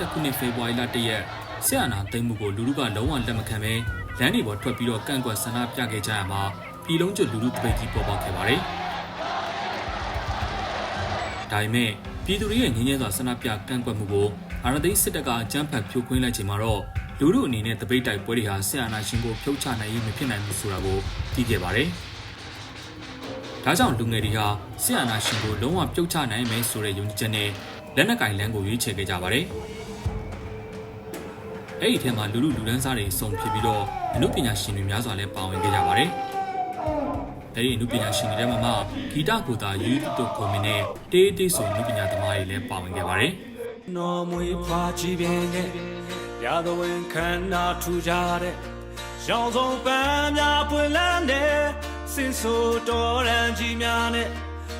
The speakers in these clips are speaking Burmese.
2021ခုနှစ်ဖေဖော်ဝါရီလ1ရက်ဆီယနာသိမ်းမှုကိုလူလူကလုံးဝလက်မခံဘဲလမ်းတွေပေါ်ထွက်ပြီးတော့ကန့်ကွက်ဆန္ဒပြခဲ့ကြရမှာပြည်လုံးကျွတ်လူလူတပိတ်ကြီးပေါ်ပေါက်ခဲ့ပါတယ်။ဒါပေမဲ့ပြည်သူတွေရဲ့ငြင်းငြင်းစွာဆန္ဒပြကန့်ကွက်မှုကိုအာရသိန်းစစ်တပ်ကအကြမ်းဖက်ဖြိုခွင်းလိုက်ချိန်မှာတော့လူလူအနေနဲ့တပိတ်တိုက်ပွဲတွေဟာဆီယနာရှင်ကိုဖြုတ်ချနိုင်ရေးမဖြစ်နိုင်ဘူးဆိုတာကိုသိခဲ့ပါတယ်။ဒါကြောင့်လူငယ်တွေဟာဆီယနာရှင်ကိုလုံးဝပြုတ်ချနိုင်မယ်ဆိုတဲ့ယုံကြည်ချက်နဲ့ လက်နက်ကင်လန်းကိုရွေးချယ်ခဲ့ကြပါတယ်။အဲ့ဒီထဲမှာလူလူလူဒန်းစားတွေစုံဖြစ်ပြီးတော့အမှုပညာရှင်တွေများစွာလည်းပါဝင်ခဲ့ကြပါတယ်။အဲ့ဒီအမှုပညာရှင်တွေထဲမှာမှဂီတကိုသာယူတူကိုမင်းနဲ့တေးတေးဆိုအမှုပညာသမားတွေလည်းပါဝင်ခဲ့ပါတယ်။နော်မွေဖွာကြည့်ပြင်းတဲ့ရသဝင်ခန္ဓာထူကြတဲ့ရောင်စုံပန်းများပွင့်လန်းတဲ့စင်ဆိုတော်ရန်ကြီးများနဲ့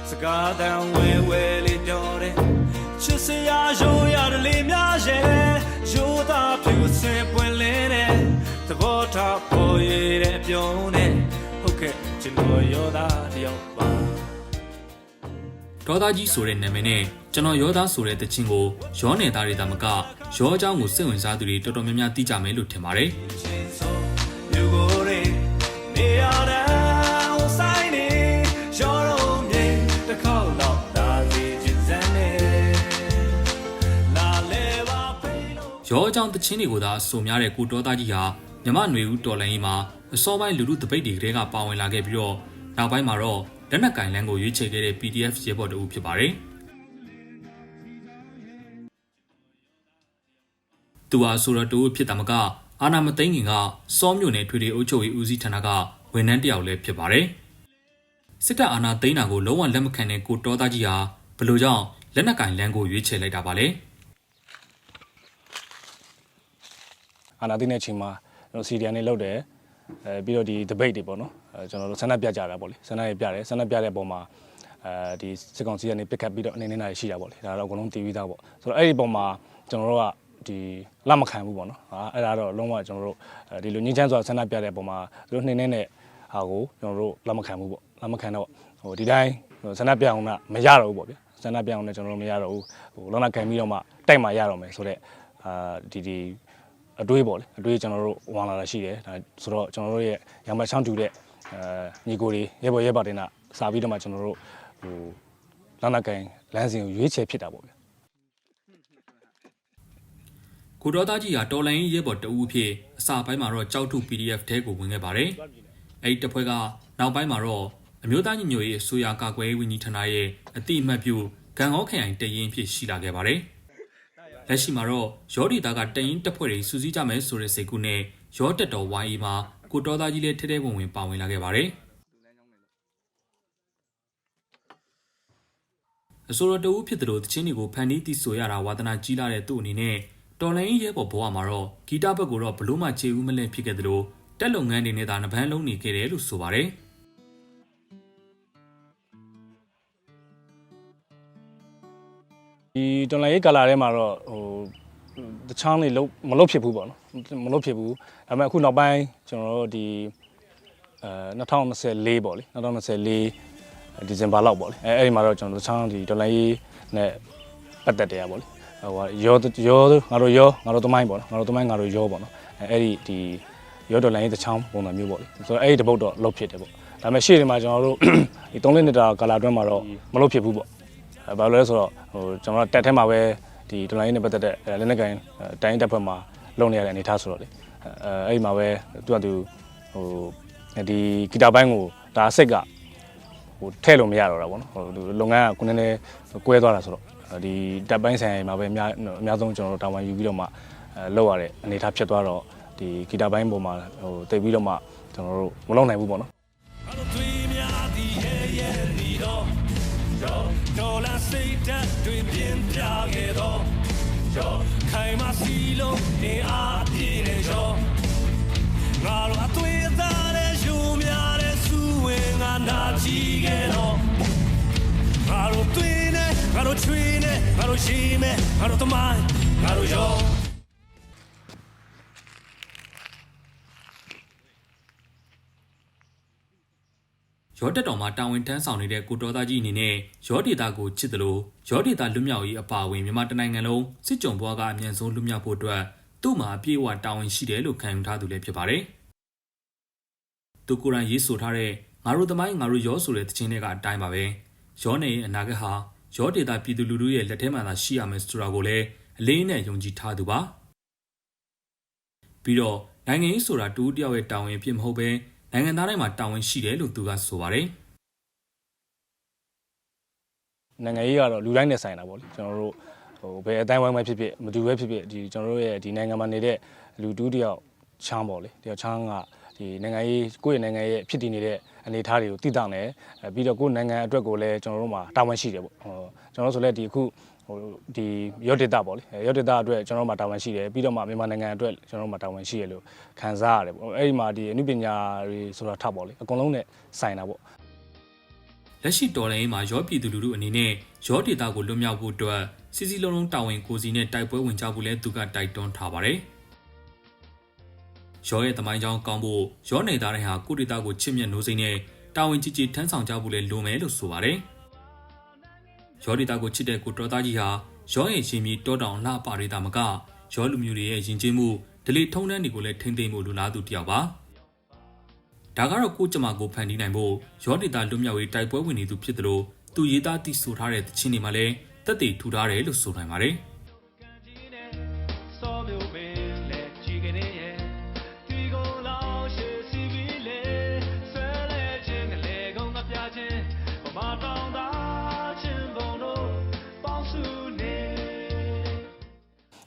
စကားတန်ဝဲဝဲလေးပြောတဲ့ ချစ်စရာရိုးရတယ်လေးများရဲ့ရိုးသားဖြူစင်ပွင့်လင်းတဲ့သဘောထားပေါ်ရတဲ့ပြုံးတဲ့ဟုတ်ကဲ့ကျွန်တော်ရောသားတယောက်ပါဒေါသကြီးဆိုတဲ့နာမည်နဲ့ကျွန်တော်ရောသားဆိုတဲ့တခြင်းကိုရောနယ်သားတွေသာမကရောအကြောင်းကိုစိတ်ဝင်စားသူတွေတော်တော်များများသိကြမယ်လို့ထင်ပါတယ် ကြောင်းတခြင်းတွေကိုသာစုံများတဲ့ကိုဒေါသကြီးဟာမြမနွေဦးတော်လိုင်းကြီးမှာအစောပိုင်းလူလူတပိတ်တွေကပါဝင်လာခဲ့ပြီးတော့နောက်ပိုင်းမှာတော့လက်နက်ကင်လန်းကိုရွေးချယ်ခဲ့တဲ့ PDF ရဲဘော်တအုပ်ဖြစ်ပါတယ်။သူဟာဆိုတော့တူဖြစ်တာမကအာနာမသိန်းခင်ကစောမြို့နယ်ထွေထွေအုပ်ချုပ်ရေးဦးစီးဌာနကဝန်ထမ်းတစ်ယောက်လည်းဖြစ်ပါတယ်။စစ်တပ်အာဏာသိမ်းတာကိုလုံးဝလက်မခံတဲ့ကိုတောသားကြီးဟာဘယ်လိုကြောင့်လက်နက်ကင်လန်းကိုရွေးချယ်လိုက်တာပါလဲ။ အာနာသိတဲ့အချိန်မှာကျွန်တော်စီဒီအန်နေလောက်တယ်အဲပြီးတော့ဒီ debate တွေပေါ့နော်အဲကျွန်တော်တို့ဆန္ဒပြကြတာပေါ့လေဆန္ဒတွေပြတယ်ဆန္ဒပြတဲ့အပေါ်မှာအဲဒီစစ်ကောင်စီကနေပစ်ခတ်ပြီးတော့အနေနဲ့နိုင်ရှိတာပေါ့လေဒါတော့အကုန်လုံးတည်ပြီးသားပေါ့ဆိုတော့အဲ့ဒီပုံမှာကျွန်တော်တို့ကဒီလက်မခံဘူးပေါ့နော်ဟာအဲ့ဒါတော့လုံးဝကျွန်တော်တို့ဒီလိုငင်းချမ်းစွာဆန္ဒပြတဲ့အပေါ်မှာသူတို့နှင်းနေတဲ့ဟာကိုကျွန်တော်တို့လက်မခံဘူးပေါ့လက်မခံတော့ဟိုဒီတိုင်းဆန္ဒပြအောင်ကမရတော့ဘူးပေါ့ဗျာဆန္ဒပြအောင်လည်းကျွန်တော်တို့မရတော့ဘူးဟိုလောကခံပြီးတော့မှတိုက်မှရတော့မယ်ဆိုတော့အာဒီဒီ အတွေးပေါ့လေအတွေးကျွန်တော်တို့ဝင်လာတာရှိတယ်ဒါဆိုတော့ကျွန်တော်တို့ရဲ့ရမချောင်းတူတဲ့အဲညီကိုတွေရဲဘော်ရဲပါတင်တာစာပြီးတော့မှကျွန်တော်တို့ဟိုလမ်းနာကန်လမ်းစဉ်ကိုရွေးချယ်ဖြစ်တာပေါ့ဗျာကိုတော်သားကြီးဟာတော်လိုင်းရဲဘော်တအူးအဖြစ်အစာပိုင်းမှာတော့ကြောက်ထု PDF တဲကိုဝင်ခဲ့ပါတယ်။အဲဒီတပ်ဖွဲ့ကနောက်ပိုင်းမှာတော့အမျိုးသားညီညွတ်ရေးအစိုးရကာကွယ်ရေးဝန်ကြီးဌာနရဲ့အတိအမှတ်ပြုဂံဟောခရိုင်တရင်အဖြစ်ရှိလာခဲ့ပါတယ်။ လက်ရှိမှာတော့ရောဒီတာကတရင်တပ်ဖွဲ့တွေစူးစီးကြမယ်ဆိုတဲ့စိတ်ကူးနဲ့ရောတက်တော်ဝိုင်းအေးမှာကိုတော်သားကြီးလည်းထဲထဲဝင်ဝင်ပါဝင်လာခဲ့ပါတယ်။အစိုးရတအူးဖြစ်တဲ့လို့တချင်းတွေကိုဖန်တီးတည်ဆိုရတာဝါသနာကြီးလာတဲ့သူ့အနေနဲ့တော်လိုင်းရဲဘော်ဘဝမှာတော့ဂီတဘက်ကိုတော့ဘလို့မှခြေဦးမလဲဖြစ်ခဲ့သလိုတက်လုပ်ငန်းတွေနဲ့သာနှပန်းလုံးနေခဲ့တယ်လို့ဆိုပါတယ် တော်လိုင်းရေးကာလာထဲမှာတော့ဟိုတချောင်းလေးလုံးမလုတ်ဖြစ်ဘူးပေါ့နော်မလုတ်ဖြစ်ဘူးဒါပေမဲ့အခုနောက်ပိုင်းကျွန်တော်တို့ဒီအဲ2024ပေါ့လေ2024ဒီဇင်ဘာလောက်ပေါ့လေအဲအဲ့ဒီမှာတော့ကျွန်တော်တို့တချောင်းဒီတော်လိုင်းရေးနဲ့ပတ်သက်တယ်ရပေါ့လေဟိုရောရောငါတို့ရောငါတို့သမိုင်းပေါ့နော်ငါတို့သမိုင်းငါတို့ရောပေါ့နော်အဲအဲ့ဒီဒီရောတော်လိုင်းရေးတချောင်းပုံစံမျိုးပေါ့လေဆိုတော့အဲ့ဒီတပုတ်တော့လုတ်ဖြစ်တယ်ပေါ့ဒါပေမဲ့ရှေ့ဒီမှာကျွန်တော်တို့ဒီ3လနှစ်တာကာလာအတွင်းမှာတော့မလုတ်ဖြစ်ဘူးပေါ့အဲ ဘာလို့လဲဆိုတော့ဟိုကျွန်တော်တို့တက်ထဲမှာပဲဒီဒလိုင်းနဲ့ပတ်သက်တဲ့အဲလက်နက်ကိုင်အဲတိုင်းတက်ဘက်မှာလုံနေရတဲ့အနေအထားဆိုတော့လေအဲအဲ့ဒီမှာပဲသူကသူဟိုဒီဂီတာပိုင်းကိုဒါစိတ်ကဟိုထဲ့လို့မရတော့တာပေါ့နော်ဟိုသူလုပ်ငန်းကခုနည်းနည်းကွဲသွားတာဆိုတော့ဒီတက်ပိုင်းဆိုင်ရာမှာပဲအများအများဆုံးကျွန်တော်တို့တာဝန်ယူပြီးတော့မှအဲလောက်ရတဲ့အနေအထားဖြစ်သွားတော့ဒီဂီတာပိုင်းပေါ်မှာဟိုတိတ်ပြီးတော့မှကျွန်တော်တို့မလုပ်နိုင်ဘူးပေါ့နော်အလိုတွေးများသည် ရဲ့ရဲ့ဒီတော့ရောဒေါ်လာစိတ်ဓာတ်တွေပြင်းပြခဲ့တော့ရောခိုင်မစီလုံးနေအားပြည့်နေရောငါတို့အသွေးသားတဲ့ယူများတဲ့စူဝင်ငါနာကြည့်ခဲ့တော့ငါတို့သွေးနဲ့ငါတို့ချွေးနဲ့ငါတို့ရှိမဲ့ငါတို့သမိုင်းငါတို့ရော ရရောတက်တော်မှာတာဝန်ထမ်းဆောင်နေတဲ့ကိုတော်သားကြီးအနေနဲ့ရောဒေတာကိုချစ်တယ်လို့ရောဒေတာလွတ်မြောက်ရေးအပါအဝင်မြန်မာတနိုင်ငံလုံးစစ်ကြုံဘွားကအမြန်ဆုံးလွတ်မြောက်ဖို့အတွက်သူ့မှာအပြည့်အဝတာဝန်ရှိတယ်လို့ခံယူထားသူလည်းဖြစ်ပါတယ်။သူကိုယ်တိုင်ရေးဆိုထားတဲ့ငါတို့သမိုင်းငါတို့ရောဆိုတဲ့သချင်းတွေကအတိုင်းပါပဲ။ရောနေရဲ့အနာဂတ်ဟာရောဒေတာပြည်သူလူထုရဲ့လက်ထဲမှာသာရှိရမယ်ဆိုတာကိုလည်းအလေးနဲ့ယုံကြည်ထားသူပါ။ပြီးတော့နိုင်ငံရေးဆိုတာတူတယောက်ရဲ့တာဝန်အဖြစ်မဟုတ်ဘဲ နိုင်ငံသားတိုင်းမှာတာဝန်ရှိတယ်လို့သူကဆိုပါတယ်။နိုင်ငံရေးကတော့လူတိုင်းနဲ့ဆိုင်တာပေါ့လေကျွန်တော်တို့ဟိုဘယ်အတိုင်းဝိုင်းပဲဖြစ်ဖြစ်မတူပဲဖြစ်ဖြစ်ဒီကျွန်တော်တို့ရဲ့ဒီနိုင်ငံမှာနေတဲ့လူတူးတယောက်ချမ်းပေါ့လေတယောက်ချမ်းကဒီနိုင်ငံရေးကိုယ့်ရဲ့နိုင်ငံရဲ့ဖြစ်တည်နေတဲ့အနေအထားတွေကိုတည်တောင်းတယ်အဲပြီးတော့ကိုယ့်နိုင်ငံအတွက်ကိုလည်းကျွန်တော်တို့မှာတာဝန်ရှိတယ်ပေါ့ဟိုကျွန်တော်တို့ဆိုလည်းဒီအခု ဟိုဒီရော့ဒေတာပေါ့လေရော့ဒေတာအတွက်ကျွန်တော်တို့မှာတာဝန်ရှိတယ်ပြီးတော့မှမြန်မာနိုင်ငံအတွက်ကျွန်တော်တို့မှာတာဝန်ရှိရလို့ခံစားရတယ်ပေါ့အဲ့ဒီမှာဒီအနုပညာတွေဆိုတာထပ်ပေါ့လေအကုန်လုံးနဲ့ဆိုင်တာပေါ့လက်ရှိတော်လိုင်းမှာရောပြည်သူလူထုအနေနဲ့ရောဒေတာကိုလွတ်မြောက်ဖို့အတွက်စီစီလုံးလုံးတာဝန်ကိုစီနဲ့တိုက်ပွဲဝင်ကြဖို့လဲသူကတိုက်တွန်းထားပါတယ်။ရောရဲ့တမိုင်းကြောင်းကောင်းဖို့ရောနေသားတိုင်းဟာကိုဒေတာကိုချစ်မြတ်နိုးစိမ့်နဲ့တာဝန်ကြီးကြီးထမ်းဆောင်ကြဖို့လဲလိုမယ်လို့ဆိုပါတယ်။ ရောဒေတာကိုချစ်တဲ့ကိုတော်သားကြီးဟာရောရဲ့ရှင်မြေတောတောင်လှပတွေတာမကရောလူမျိုးတွေရဲ့ယဉ်ကျေးမှုဒလီထုံးတန်းတွေကိုလည်းထိမ့်သိမ့်ဖို့လိုလားသူတယောက်ပါ။ဒါကတော့ကိုကြမ္မာကိုဖန်တီးနိုင်ဖို့ရောဒေတာလွတ်မြောက်ရေးတိုက်ပွဲဝင်နေသူဖြစ်တယ်လို့သူရေးသားတည်ဆိုထားတဲ့တခြင်းတွေမှာလည်းတက်တည်ထူထားတယ်လို့ဆိုနိုင်ပါတယ်။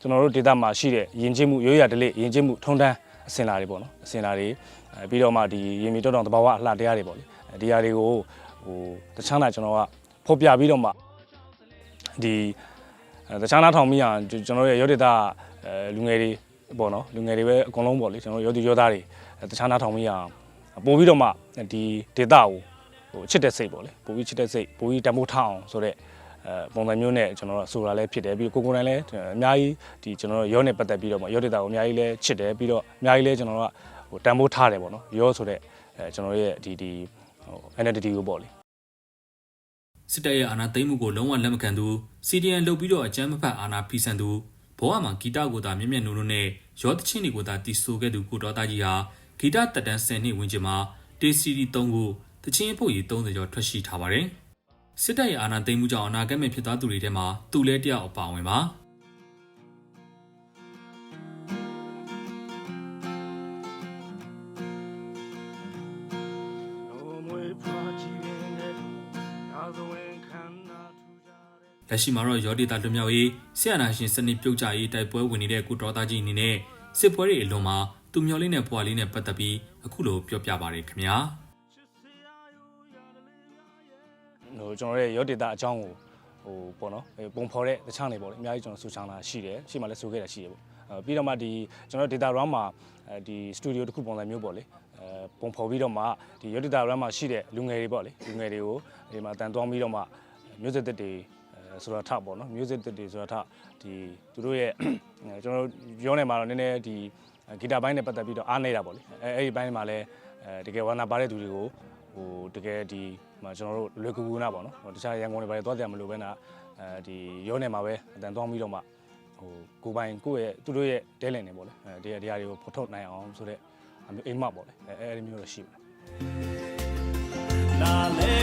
ကျွန်တော်တို့ဒေတာမှာရှိတဲ့ယဉ်ကျေးမှုရိုးရာဓလေ့ယဉ်ကျေးမှုထုံးတမ်းအစင်လာတွေပေါ့နော်အစင်လာတွေအဲပြီးတော့မှဒီရင်မီတောတောင်တဘာဝအလှတရားတွေပေါ့လေအဲဒီဟာတွေကိုဟိုတခြားလာကျွန်တော်ကဖော်ပြပြီးတော့မှဒီအဲတခြားနားထောင်မိအောင်ကျွန်တော်ရဲ့ရောဒေတာအဲလူငယ်တွေပေါ့နော်လူငယ်တွေပဲအကုန်လုံးပေါ့လေကျွန်တော်ရောသူရောသားတွေအဲတခြားနားထောင်မိအောင်ပို့ပြီးတော့မှဒီဒေတာကိုဟိုချစ်တဲ့စိတ်ပေါ့လေပို့ပြီးချစ်တဲ့စိတ်ပို့ပြီးတမိုးထအောင်ဆိုတော့အဲ ပုံစံမျိုးနဲ့ကျွန်တော်တို့ဆိုတာလည်းဖြစ်တယ်ပြီးတော့ကိုကိုယ်တိုင်လည်းအများကြီးဒီကျွန်တော်တို့ရောနဲ့ပတ်သက်ပြီးတော့မှရောဒေတာကိုအများကြီးလည်းချစ်တယ်ပြီးတော့အများကြီးလည်းကျွန်တော်တို့ကဟိုတန်ဖိုးထားတယ်ပေါ့နော်ရောဆိုတဲ့အဲကျွန်တော်တို့ရဲ့ဒီဒီဟို identity ကိုပေါ့လေစစ်တပ်ရဲ့အာဏာသိမ်းမှုကိုလုံးဝလက်မခံသူ CDN လုပ်ပြီးတော့အကြမ်းမဖက်အာဏာဖီဆန်သူဘဝမှာဂီတကိုသာမျက်မျက်နှာနှာနဲ့ရောသချင်းတွေကိုသာတီးဆိုခဲ့သူကိုတော်သားကြီးဟာဂီတတက်တန်း10နှစ်ဝန်းကျင်မှာတေးစီဒီ3ခုတချင်းအဖို့ကြီး30ကျော်ထွက်ရှိထားပါတယ် စစ်တပ်ရဲ့အာဏာသိမ်းမှုကြောင့်အနာဂတ်မဲ့ဖြစ်သွားသူတွေထဲမှာသူလည်းတယောက်အပါဝင်ပါနိုမွေဖွာကြည့်ရင်လည်းရာဇဝင်ခန္ဓာထူကြတဲ့လက်ရှိမှာတော့ရောဒေတာလွတ်မြောက်ရေးဆရာနာရှင်စနစ်ပြုတ်ကြရေးတိုက်ပွဲဝင်နေတဲ့ကုတော်သားကြီးအနေနဲ့စစ်ပွဲတွေအလွန်မှာသူမျောလေးနဲ့ဘွားလေးနဲ့ပတ်သက်ပြီးအခုလိုပြောပြပါရခင်ဗျာ ဟိုကျွန်တော်ရဲ့ရောဒေတာအကြောင်းကိုဟိုပေါ့နော်အဲပုံဖော်တဲ့တခြားနေပေါ့လေအများကြီးကျွန်တော်ဆူချောင်းတာရှိတယ်ရှိမှလည်းဆူခဲ့တာရှိတယ်ပေါ့အဲပြီးတော့မှဒီကျွန်တော် data run မှာအဲဒီစတူဒီယိုတစ်ခုပုံစံမျိုးပေါ့လေအဲပုံဖော်ပြီးတော့မှဒီရောဒေတာ run မှာရှိတဲ့လူငယ်တွေပေါ့လေလူငယ်တွေကိုဒီမှာတန်သွားပြီးတော့မှမျိုးစစ်တစ်တွေအဲဆိုတာထပေါ့နော်မျိုးစစ်တစ်တွေဆိုတာထဒီသူတို့ရဲ့ကျွန်တော်ပြောနေမှာတော့နည်းနည်းဒီဂီတာပိုင်းနဲ့ပတ်သက်ပြီးတော့အားနေတာပေါ့လေအဲအဲ့ဒီပိုင်းမှာလည်းအဲတကယ်ဝါနာပါတဲ့သူတွေကို ဟိုတကယ်ဒီမှာကျွန်တော်တို့လွယ်ကူကူနာပေါ့နော်ဟိုတခြားရန်ကုန်တွေဘာတွေသွားကြမလို့ပဲနာအဲဒီရောနေမှာပဲအတန်သွားပြီးတော့မှဟိုကိုယ်ပိုင်ကိုယ့်ရဲ့သူတို့ရဲ့ဒဲလင်နေပေါ့လေအဲဒီဒီဟာတွေကိုဖော်ထုတ်နိုင်အောင်ဆိုတော့အမျိုးအိမ်မပေါ့လေအဲအဲဒီမျိုးတော့ရှိပါတယ်လာလေ